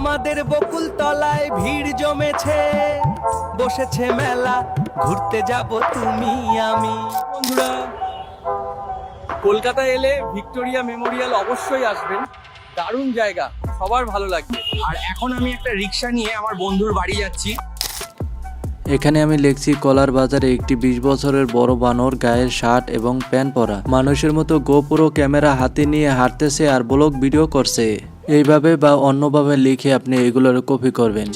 আমাদের বকুল তলায় ভিড় জমেছে। বসেছে মেলা, ঘুরতে যাব তুমি, আমি। বন্ধুরা, কলকাতা এলে ভিক্টোরিয়া মেমোরিয়াল অবশ্যই আসবেন। দারুণ জায়গা, সবার ভালো লাগবে। আর এখন আমি একটা রিক্সা নিয়ে আমার বন্ধুর বাড়ি যাচ্ছি। এখানে আমি লিখছি, কলার বাজারে একটি বিশ বছরের বড় বানর গায়ের শার্ট এবং প্যান্ট পরা। মানুষের মতো গোপুরো ক্যামেরা হাতে নিয়ে হাঁটতেছে আর ব্লগ ভিডিও করছে। এইভাবে বা অন্যভাবে লিখে আপনি এগুলোর কপি করবেন।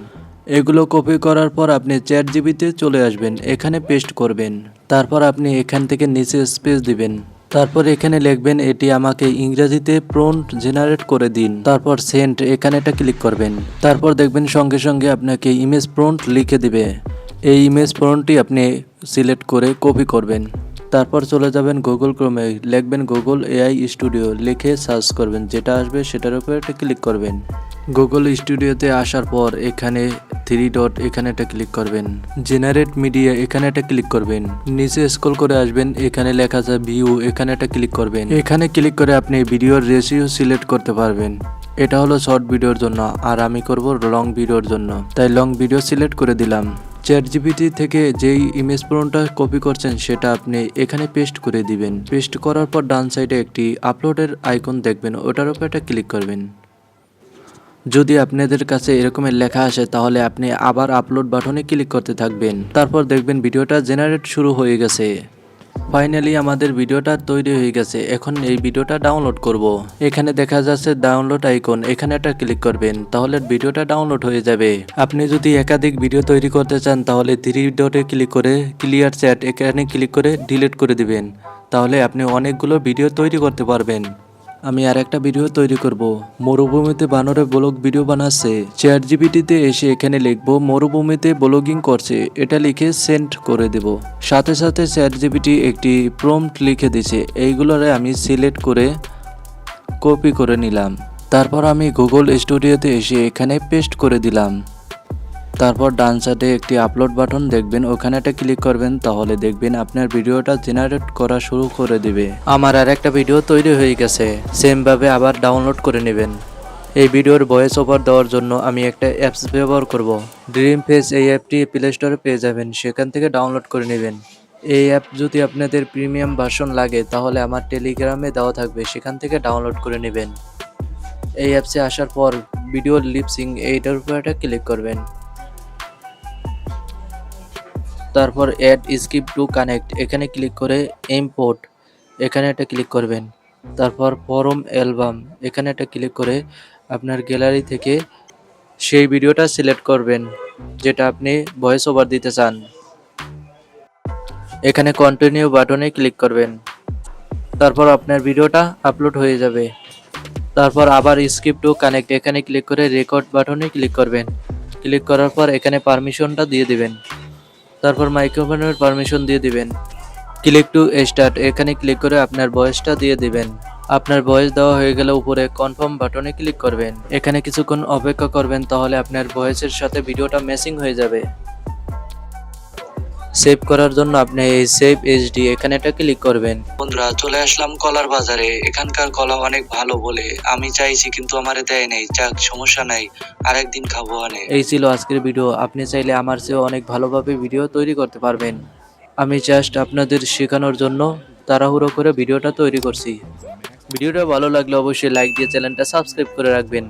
এগুলো কপি করার পর আপনি চ্যাট জিবিতে চলে আসবেন, এখানে পেস্ট করবেন। তারপর আপনি এখান থেকে নিচে স্পেস দিবেন। তারপর এখানে লিখবেন, এটি আমাকে ইংরেজিতে প্রন্ট জেনারেট করে দিন। তারপর সেন্ট, এখানে এটা ক্লিক করবেন। তারপর দেখবেন সঙ্গে সঙ্গে আপনাকে ইমেজ প্রন্ট লিখে দিবে। এই ইমেজ ফোনটি আপনি সিলেক্ট করে কপি করবেন। তারপর চলে যাবেন গুগল ক্রোমে লিখবেন গুগল এআই স্টুডিও লিখে সার্চ করবেন। যেটা আসবে সেটার উপর একটা ক্লিক করবেন। গুগল স্টুডিওতে আসার পর এখানে থ্রি ডট এখানে একটা ক্লিক করবেন। জেনারেট মিডিয়া এখানে একটা ক্লিক করবেন। নিচে স্ক্রল করে আসবেন। এখানে লেখা আছে ভিউ এখানে একটা ক্লিক করবেন। এখানে ক্লিক করে আপনি ভিডিওর রেশিও সিলেক্ট করতে পারবেন। এটা হলো শর্ট ভিডিওর জন্য। আর আমি করব লং ভিডিওর জন্য। তাই লং ভিডিও সিলেক্ট করে দিলাম। চ্যাট জিপিটি থেকে যেই ইমেজ প্রনটা কপি করছেন, সেটা আপনি এখানে পেস্ট করে দিবেন। পেস্ট করার পর ডান সাইডে একটি আপলোডের আইকন দেখবেন, ওটার উপর একটা ক্লিক করবেন। যদি আপনাদের কাছে এরকমের লেখা আসে, তাহলে আপনি আবার আপলোড বাটনে ক্লিক করতে থাকবেন। তারপর দেখবেন ভিডিওটা জেনারেট শুরু হয়ে গেছে। ফাইনালি আমাদের ভিডিওটা তৈরি হয়ে গেছে। এখন এই ভিডিওটা ডাউনলোড করব। এখানে দেখা যাচ্ছে ডাউনলোড আইকন এখানে একটা ক্লিক করবেন, তাহলে ভিডিওটা ডাউনলোড হয়ে যাবে। আপনি যদি একাধিক ভিডিও তৈরি করতে চান, তাহলে থ্রি ডটে ক্লিক করে ক্লিয়ার চ্যাট এখানে ক্লিক করে ডিলিট করে দিবেন। তাহলে আপনি অনেকগুলো ভিডিও তৈরি করতে পারবেন। আমি আর একটা ভিডিও তৈরি করব। মরুভূমিতে বানরে ব্লগ ভিডিও বানাচ্ছে। চ্যাট জিবিটিতে এসে এখানে লিখব, মরুভূমিতে ব্লগিং করছে। এটা লিখে সেন্ড করে দেব। সাথে সাথে চ্যাট জিবিটি একটি প্রম্পট লিখে দিছে এইগুলোরে আমি সিলেক্ট করে কপি করে নিলাম। তারপর আমি গুগল স্টুডিওতে এসে এখানে পেস্ট করে দিলাম। তারপর ডান সাইডে একটি আপলোড বাটন দেখবেন, ওখানে একটা ক্লিক করবেন, তাহলে দেখবেন আপনার ভিডিওটা জেনারেট করা শুরু করে দিবে। আমার আর একটা ভিডিও তৈরি হয়ে গেছে সেম ভাবে আবার ডাউনলোড করে নেবেন। এই ভিডিওর ভয়েস ওভার দেওয়ার জন্য আমি একটা অ্যাপস ব্যবহার করব। ড্রিম ফেস এই অ্যাপটি প্লে স্টোরে পেয়ে যাবেন, সেখান থেকে ডাউনলোড করে নেবেন। এই অ্যাপ যদি আপনাদের প্রিমিয়াম ভার্সন লাগে, তাহলে আমার টেলিগ্রামে দেওয়া থাকবে, সেখান থেকে ডাউনলোড করে নেবেন। এই অ্যাপসে আসার পর ভিডিও লিপসিং এইটার উপর একটা ক্লিক করবেন। তারপর অ্যাড স্কিপ টু কানেক্ট এখানে ক্লিক করে ইম্পোর্ট এখানে একটা ক্লিক করবেন। তারপর ফরম অ্যালবাম এখানে একটা ক্লিক করে আপনার গ্যালারি থেকে সেই ভিডিওটা সিলেক্ট করবেন, যেটা আপনি ভয়েস ওভার দিতে চান। এখানে কন্টিনিউ বাটনে ক্লিক করবেন। তারপর আপনার ভিডিওটা আপলোড হয়ে যাবে। তারপর আবার স্কিপ টু কানেক্ট এখানে ক্লিক করে রেকর্ড বাটনে ক্লিক করবেন। ক্লিক করার পর এখানে পারমিশনটা দিয়ে দিবেন। তারপর মাইক্রোফোনের পারমিশন দিয়ে দিবেন। Click to start. এখানে ক্লিক করে আপনার ভয়েসটা দিয়ে দিবেন। আপনার ভয়েস দেওয়া হয়ে গেলে উপরে কনফার্ম বাটনে ক্লিক করবেন। এখানে কিছুক্ষণ অপেক্ষা করবেন, তাহলে আপনার ভয়েসের সাথে ভিডিওটা ম্যাচিং হয়ে যাবে। সেভ করার জন্য আপনি এই সেভ এইচডি এখানে এটা ক্লিক করবেন। বন্ধুরা চলে আসলাম কলার বাজারে। এখানকার কলা অনেক ভালো বলে। আমি চাইছি কিন্তু আমারে দেয় নাই। যাক সমস্যা নাই। আরেকদিন খাব অনেক। এই ছিল আজকের ভিডিও আপনি চাইলে আমার চেয়েও অনেক ভালোভাবে ভিডিও তৈরি করতে পারবেন। আমি জাস্ট আপনাদের শেখানোর জন্য তাড়াহুড়ো করে ভিডিওটা তৈরি করছি। ভিডিওটা ভালো লাগলে অবশ্যই লাইক দিয়ে চ্যানেলটা সাবস্ক্রাইব করে রাখবেন।